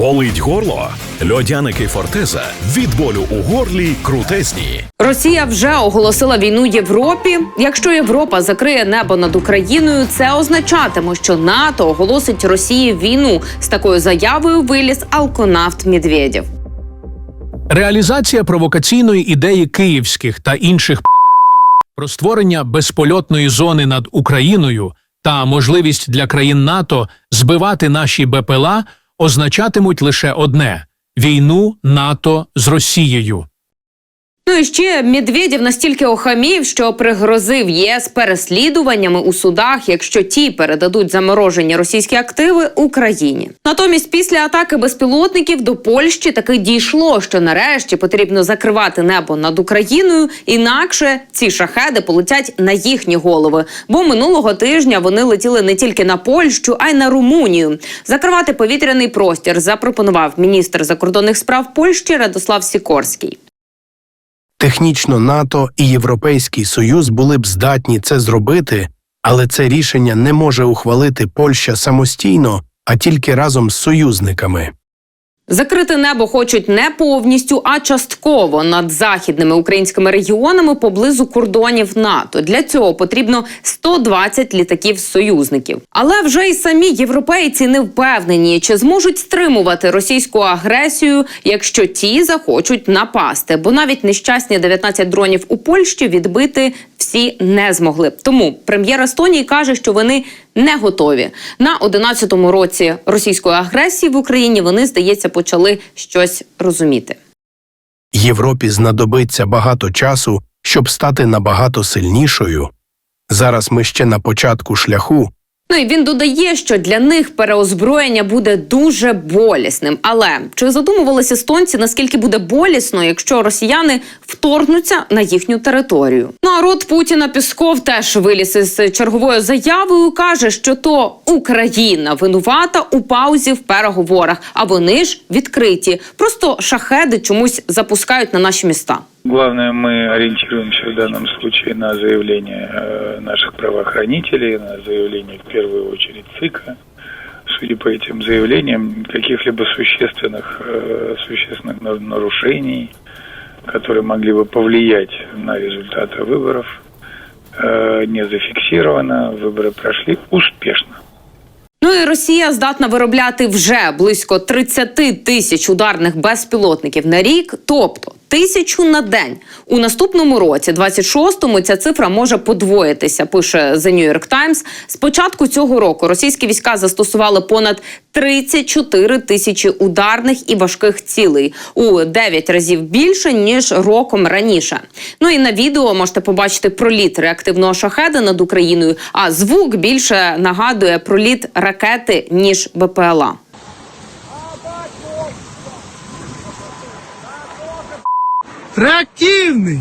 Болить горло? Льодяники Фортеза від болю у горлі крутезні. Росія вже оголосила війну Європі. Якщо Європа закриє небо над Україною, це означатиме, що НАТО оголосить Росії війну. З такою заявою виліз алконавт Медведєв. Реалізація провокаційної ідеї київських та інших про створення безпольотної зони над Україною та можливість для країн НАТО збивати наші БПЛА означатимуть лише одне війну НАТО з Росією. Ну і ще Медведєв настільки охамів, що пригрозив ЄС переслідуваннями у судах, якщо ті передадуть заморожені російські активи Україні. Натомість, після атаки безпілотників до Польщі таки дійшло, що нарешті потрібно закривати небо над Україною, інакше ці шахеди полетять на їхні голови. Бо минулого тижня вони летіли не тільки на Польщу, а й на Румунію. Закривати повітряний простір запропонував міністр закордонних справ Польщі Радослав Сікорський. Технічно НАТО і Європейський Союз були б здатні це зробити, але це рішення не може ухвалити Польща самостійно, а тільки разом з союзниками. Закрити небо хочуть не повністю, а частково над західними українськими регіонами поблизу кордонів НАТО. Для цього потрібно 120 літаків союзників. Але вже й самі європейці не впевнені, чи зможуть стримувати російську агресію, якщо ті захочуть напасти. Бо навіть нещасні 19 дронів у Польщі відбити всі не змогли. Тому прем'єр Естонії каже, що вони не готові на 11-му році російської агресії в Україні. Вони здається почали щось розуміти. Європі знадобиться багато часу, щоб стати набагато сильнішою. Зараз ми ще на початку шляху, Ну і він додає, що для них переозброєння буде дуже болісним. Але чи задумувалися естонці, наскільки буде болісно, якщо росіяни вторгнуться на їхню територію? Ну а рот Путіна Пісков теж виліз із черговою заявою. каже, що то Україна винувата у паузі в переговорах, а вони ж відкриті. Просто шахеди чомусь запускають на наші міста. Главное, мы ориентируемся в данном случае на заявление э, наших правоохранителей, на заявление в первую очередь ЦИКа. Судя по этим заявлениям, каких-либо существенных, э, существенных на- нарушений, которые могли бы повлиять на результаты выборов, э, не зафиксировано. Выборы прошли успешно. Ну і Росія здатна виробляти вже близько 30 тисяч ударних безпілотників на рік, тобто тисячу на день. У наступному році, 26-му, ця цифра може подвоїтися. Пише The New York Times. З цього року російські війська застосували понад 34 тисячі ударних і важких цілей у 9 разів більше ніж роком раніше. Ну і на відео можете побачити проліт реактивного шахеда над Україною. А звук більше нагадує проліт ракети ніж БПЛА. Реактивний!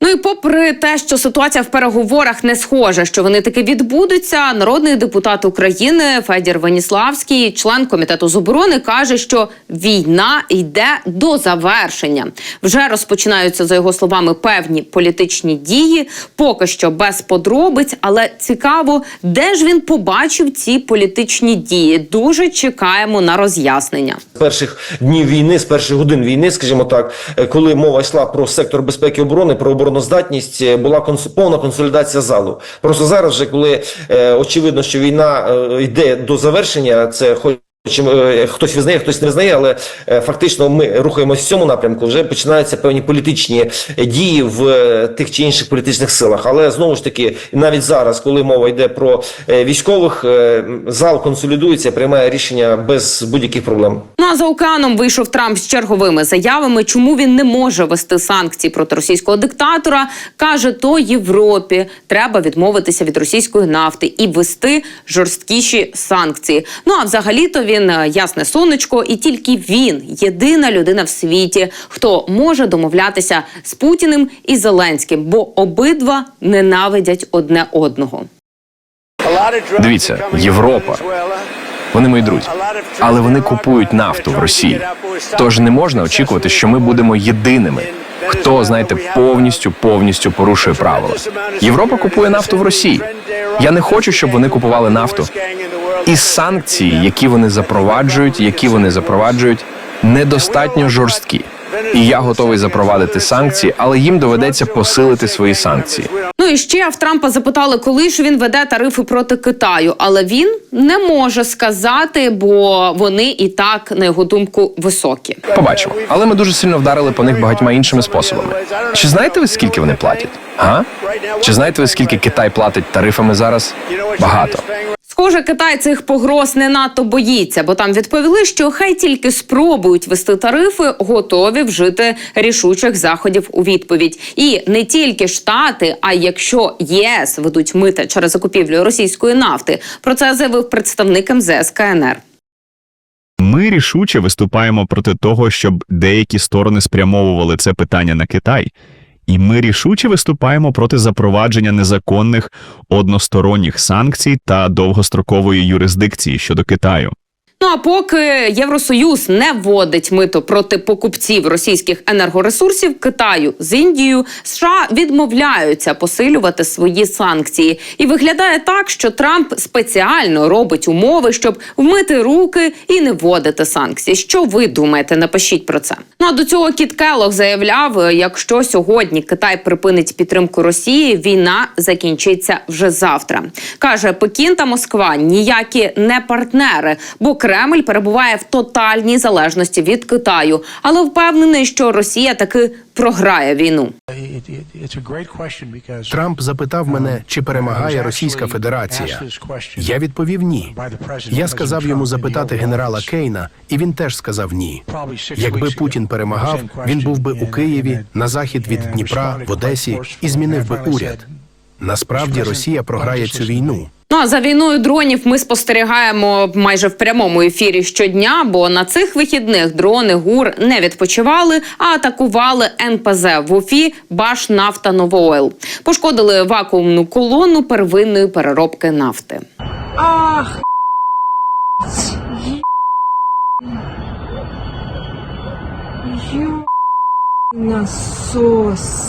Ну і попри те, що ситуація в переговорах не схожа, що вони таки відбудуться, народний депутат України Федір Веніславський, член комітету з оборони, каже, що війна йде до завершення. Вже розпочинаються за його словами певні політичні дії, поки що без подробиць. Але цікаво, де ж він побачив ці політичні дії. Дуже чекаємо на роз'яснення. з перших днів війни, з перших годин війни, скажімо так, е, коли мова йшла про сектор безпеки і оборони, про обороноздатність, е, була повна консолідація залу. Просто зараз, вже коли е, очевидно, що війна е, йде до завершення, це хоч. Чим е, хтось визнає, хтось не визнає, але е, фактично ми рухаємося в цьому напрямку. Вже починаються певні політичні е, дії в тих чи інших політичних силах. Але знову ж таки, навіть зараз, коли мова йде про військових, зал консолідується, приймає рішення без будь-яких проблем. Ну а за океаном вийшов Трамп з черговими заявами, чому він не може вести санкції проти російського диктатора. каже, то Європі треба відмовитися від російської нафти і ввести жорсткіші санкції. Ну а взагалі-то він е, ясне сонечко, і тільки він єдина людина в світі, хто може домовлятися з Путіним і Зеленським, бо обидва ненавидять одне одного. Дивіться, Європа. вони мої друзі. Але вони купують нафту в Росії. Тож не можна очікувати, що ми будемо єдиними, хто, знаєте, повністю повністю порушує правила. Європа купує нафту в Росії. Я не хочу, щоб вони купували нафту. І санкції, які вони запроваджують, які вони запроваджують, недостатньо жорсткі. І я готовий запровадити санкції, але їм доведеться посилити свої санкції. Ну і ще в Трампа запитали, коли ж він веде тарифи проти Китаю, але він не може сказати, бо вони і так, на його думку, високі. Побачимо. Але ми дуже сильно вдарили по них багатьма іншими способами. Чи знаєте ви, скільки вони платять? Га? Чи знаєте ви, скільки Китай платить тарифами зараз? Багато. Схоже, Китай цих погроз не надто боїться, бо там відповіли, що хай тільки спробують вести тарифи, готові вжити рішучих заходів у відповідь. І не тільки штати, а якщо ЄС ведуть мита через закупівлю російської нафти. Про це заявив представник МЗС КНР. Ми рішуче виступаємо проти того, щоб деякі сторони спрямовували це питання на Китай. І ми рішуче виступаємо проти запровадження незаконних односторонніх санкцій та довгострокової юрисдикції щодо Китаю. Ну а поки Євросоюз не вводить мито проти покупців російських енергоресурсів Китаю з Індією, США відмовляються посилювати свої санкції, і виглядає так, що Трамп спеціально робить умови, щоб вмити руки і не вводити санкції. Що ви думаєте? Напишіть про це. Ну а до цього Кіт Келлог заявляв: якщо сьогодні Китай припинить підтримку Росії, війна закінчиться вже завтра. каже Пекін та Москва ніякі не партнери, бо Кремль перебуває в тотальній залежності від Китаю, але впевнений, що Росія таки програє війну. Трамп запитав мене, чи перемагає Російська Федерація. Я відповів ні. Я сказав йому запитати генерала Кейна, і він теж сказав ні. Якби Путін перемагав, він був би у Києві, на захід від Дніпра, в Одесі і змінив би уряд. Насправді Росія програє цю війну. Ну а за війною дронів ми спостерігаємо майже в прямому ефірі щодня, бо на цих вихідних дрони ГУР не відпочивали, а атакували НПЗ в Уфі Баш Нафта Новоойл. Пошкодили вакуумну колону первинної переробки нафти. Ах, насос.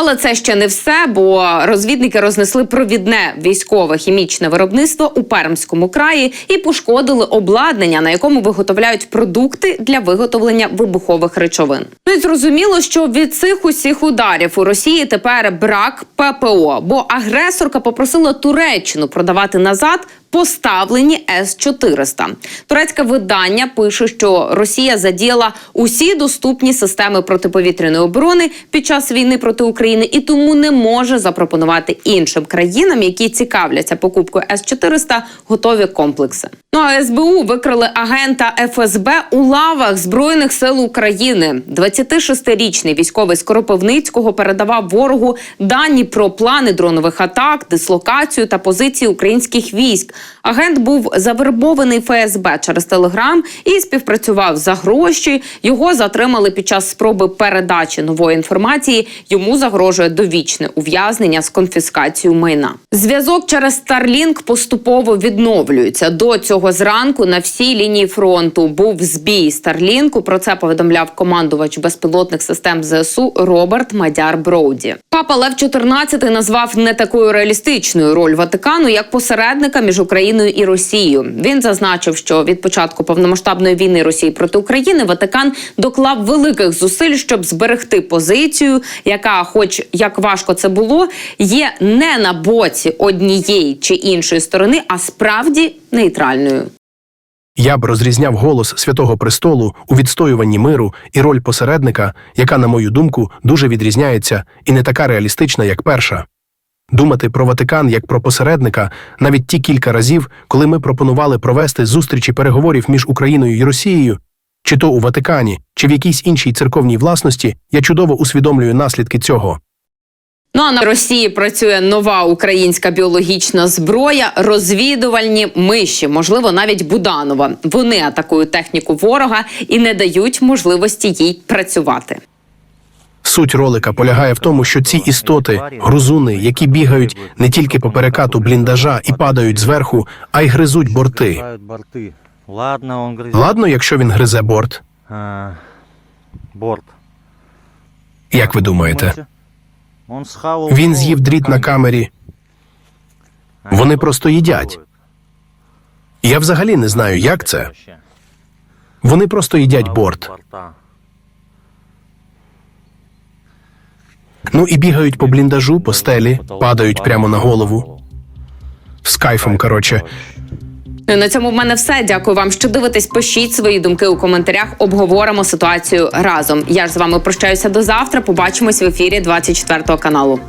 Але це ще не все, бо розвідники рознесли провідне військове хімічне виробництво у Пермському краї і пошкодили обладнання, на якому виготовляють продукти для виготовлення вибухових речовин. Ну і зрозуміло, що від цих усіх ударів у Росії тепер брак ППО, бо агресорка попросила Туреччину продавати назад. Поставлені С-400. Турецьке видання пише, що Росія задіяла усі доступні системи протиповітряної оборони під час війни проти України і тому не може запропонувати іншим країнам, які цікавляться покупкою С-400, готові комплекси. Ну а СБУ викрили агента ФСБ у лавах збройних сил України. 26-річний військовий з Кропивницького передавав ворогу дані про плани дронових атак, дислокацію та позиції українських військ. Агент був завербований ФСБ через Телеграм і співпрацював за гроші. Його затримали під час спроби передачі нової інформації. Йому загрожує довічне ув'язнення з конфіскацією майна. Зв'язок через Starlink поступово відновлюється. До цього зранку на всій лінії фронту був збій Старлінку. Про це повідомляв командувач безпілотних систем ЗСУ Роберт Мадяр Броуді. Папа Лев XIV назвав не такою реалістичною роль Ватикану як посередника між Україною і Росією. Він зазначив, що від початку повномасштабної війни Росії проти України Ватикан доклав великих зусиль, щоб зберегти позицію, яка, хоч як важко це було, є не на боці однієї чи іншої сторони, а справді нейтральною. Я б розрізняв голос Святого Престолу у відстоюванні миру і роль посередника, яка, на мою думку, дуже відрізняється і не така реалістична, як перша. Думати про Ватикан як про посередника навіть ті кілька разів, коли ми пропонували провести зустрічі переговорів між Україною і Росією, чи то у Ватикані, чи в якійсь іншій церковній власності, я чудово усвідомлюю наслідки цього. Ну а на Росії працює нова українська біологічна зброя, розвідувальні миші, можливо, навіть Буданова. Вони атакують техніку ворога і не дають можливості їй працювати. Суть ролика полягає в тому, що ці істоти, грузуни, які бігають не тільки по перекату бліндажа і падають зверху, а й гризуть борти. Ладно, якщо він гризе борт, борт. як ви думаєте? Він з'їв дріт на камері. Вони просто їдять. Я взагалі не знаю, як це. Вони просто їдять борт. Ну і бігають по бліндажу, по стелі, падають прямо на голову. З кайфом, коротше. Ну, на цьому в мене все. Дякую вам, що дивитесь. Пишіть свої думки у коментарях. Обговоримо ситуацію разом. Я ж з вами прощаюся до завтра. Побачимось в ефірі 24 каналу.